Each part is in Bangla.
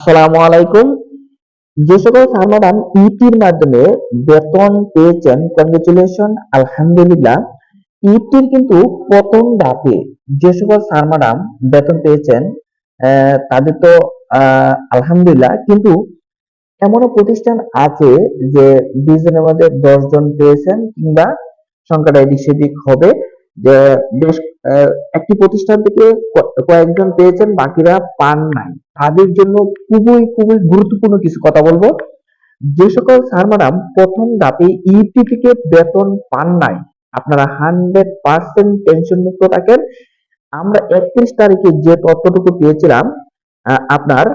আসসালামু আলাইকুম। যে সকল ম্যাডাম ইটির মাধ্যমে বেতন পেয়েছেন কংগ্রেচুলেশন আলহামদুলিল্লাহ। ইটির কিন্তু প্রথম ধাপে যে সকল স্যার ম্যাডাম বেতন পেয়েছেন তাদের তো আলহামদুলিল্লাহ। কিন্তু এমনও প্রতিষ্ঠান আছে যে বিশ জনের মধ্যে দশ জন পেয়েছেন কিংবা সংখ্যাটা এদিক সেদিক হবে। যে বেশ একটি প্রতিষ্ঠান থেকে কয়েকজন পেয়েছেন, বাকিরা পান নাই। তাদের জন্য খুবই খুবই গুরুত্বপূর্ণ কিছু কথা বলব। যে সকল স্যার ম্যাডাম, প্রথম ধাপে ইউটি থেকে বেতন পান নাই। আপনারা হান্ড্রেড পার্সেন্ট টেনশন মুক্ত থাকেন। আমরা একত্রিশ তারিখে যে তথ্যটুকু পেয়েছিলাম আপনার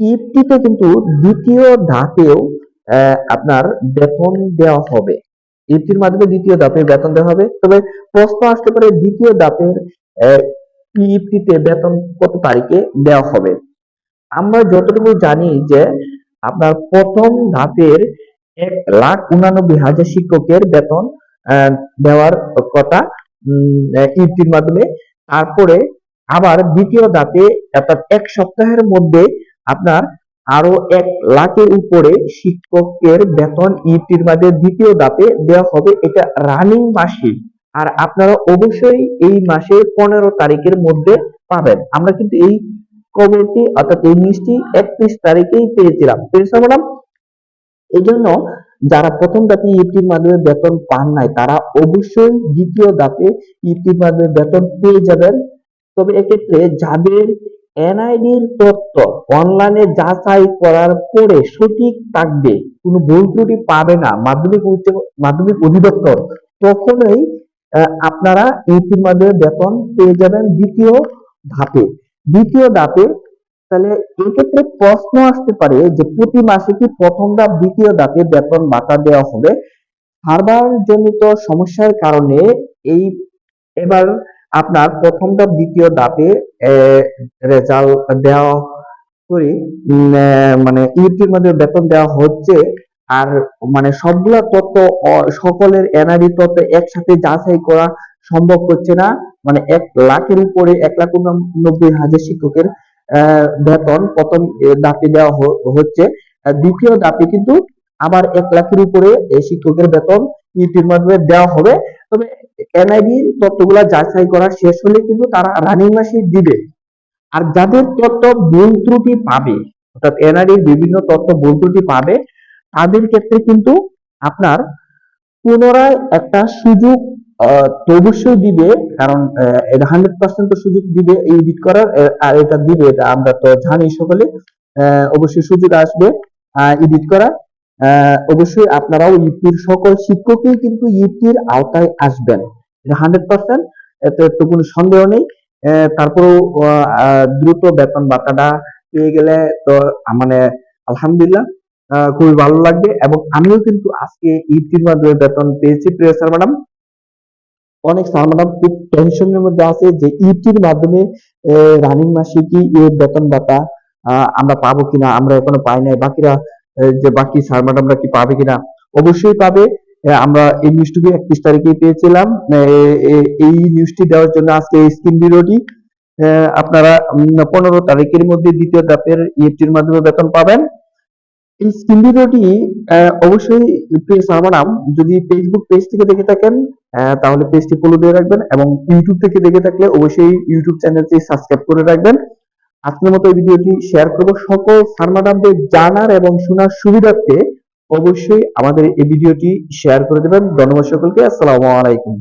ইফটিতে কিন্তু দ্বিতীয় ধাপেও আপনার বেতন দেওয়া হবে। ইফটির মাধ্যমে দ্বিতীয় ধাপে বেতন দেওয়া হবে। তবে প্রশ্ন আসতে পারে, দ্বিতীয় ধাপের ইফটিতে বেতন কত তারিখে দেওয়া হবে? আমরা যতটুকু জানি যে আপনার প্রথম ধাপের এক লাখ উনানব্বই হাজার শিক্ষকের বেতন দেওয়ার কথা ইফটির মাধ্যমে। তারপরে আবার দ্বিতীয় ধাপে অর্থাৎ এক সপ্তাহের মধ্যে আপনার আরও এক লাখের উপরে শিক্ষকের বেতন ইটির মাধ্যমে দ্বিতীয় ধাপে দেওয়া হবে, এটা রানিং মাসে আর আপনারা অবশ্যই এই মাসের পনেরো তারিখের মধ্যে পাবেন। আমরা কিন্তু এই খবরটি অর্থাৎ এই নিউজটি একত্রিশ তারিখেই পেয়েছিলাম। পেয়েছ ম্যাডাম? এই জন্য যারা প্রথম দাপে ইটির মাধ্যমে বেতন পান নাই, তারা অবশ্যই দ্বিতীয় দাপে ইটির মাধ্যমে বেতন পেয়ে যাবেন। তবে এক্ষেত্রে যাদের এনআইডির তথ্য অনলাইনে যাচাই করার পরে সঠিক থাকবে, কোনো ভুল ত্রুটি পাবে না, মাধ্যমিক উচ্চ, মাধ্যমিক অধিদপ্তর। তখনই আপনারা ইটির মাধ্যমে বেতন পেয়ে যাবেন দ্বিতীয় ধাপে। দ্বিতীয় ধাপে, তাহলে এক্ষেত্রে প্রশ্ন আসতে পারে যে প্রতি মাসে কি প্রথম ধাপ, দ্বিতীয় ধাপে বেতন ভাতা দেওয়া হবে? সার্ভার জনিত সমস্যার কারণে এই, এবার আপনার প্রথম ধাপ, দ্বিতীয় ধাপে রেজাল্ট দেওয়া করে মানে ইউটির মধ্যে বেতন দেওয়া হচ্ছে, আর মানে সবগুলা তথ্য সকলের এনআরই তথ্য একসাথে যাচাই করা সম্ভব হচ্ছে না। মানে এক লাখের উপরে এক লাখ উননব্বই হাজার শিক্ষকের বেতন প্রথম ধাপে দেওয়া হচ্ছে। দ্বিতীয় ধাপে কিন্তু আবার এক লাখের উপরে এই শিক্ষকের বেতন ইউটির মাধ্যমে দেওয়া হবে। তবে এনআইডি তথ্যগুলা যাচাই করা শেষ হলে কিন্তু তারা রানিং মাসে দিবে। আর যাদের তথ্য ভুল ত্রুটি পাবে অর্থাৎ এনআরডির বিভিন্ন তথ্য ভুল ত্রুটি পাবে তাদের ক্ষেত্রে কিন্তু আপনার পুনরায় একটা সুযোগ অবশ্যই দিবে কারণ হান্ড্রেড পার্সেন্ট তো সুযোগ দিবে এডিট করার আর এটা দিবে এটা আমরা তো জানি সকলে অবশ্যই সুযোগ আসবে এডিট করা আহ, অবশ্যই আপনারাও ইউপির সকল শিক্ষকই কিন্তু ইউপির আওতায় আসবেন। হান্ড্রেড পার্সেন্ট এতে তো কোনো সন্দেহ নেই। তারপরেও দ্রুত বেতন ভাতাটা পেয়ে গেলে তো মানে আলহামদুলিল্লাহ খুবই ভালো লাগবে। এবং আমিও কিন্তু আজকে ইউটির মাধ্যমে বেতন পেয়েছি প্রিয় স্যার ম্যাডাম অনেক স্যার ম্যাডাম খুব টেনশনের মধ্যে আছে যে ইউটির মাধ্যমে রানিং মাসে কি বেতন আহ, আমরা পাবো কিনা আমরা এখনও পাই নাই। বাকিরা যে বাকি স্যার ম্যাডামরা কি পাবে কিনা? অবশ্যই পাবে। আমরা এই নিউজটুকু একত্রিশ তারিখে পেয়েছিলাম। এই নিউজটি দেওয়ার জন্য আজকে এই স্ক্রিন ভিডিওটি আপনারা পনেরো তারিখের মধ্যে দ্বিতীয় ধাপের ইএফটির মাধ্যমে বেতন পাবেন। এই স্ক্রিন ভিডিওটি অবশ্যই স্যার ম্যাডাম যদি ফেসবুক পেজ থেকে দেখে থাকেন তাহলে পেজটি ফলো দিয়ে রাখবেন এবং ইউটিউব থেকে দেখে থাকলে অবশ্যই ইউটিউব চ্যানেলটি সাবস্ক্রাইব করে রাখবেন। আজকের মতো এই ভিডিওটি শেয়ার করব। সকল স্যার জানার এবং শোনার সুবিধার্থে অবশ্যই আমাদের এই ভিডিওটি শেয়ার করে দেবেন। ধন্যবাদ সকলকে। আসসালামু আলাইকুম।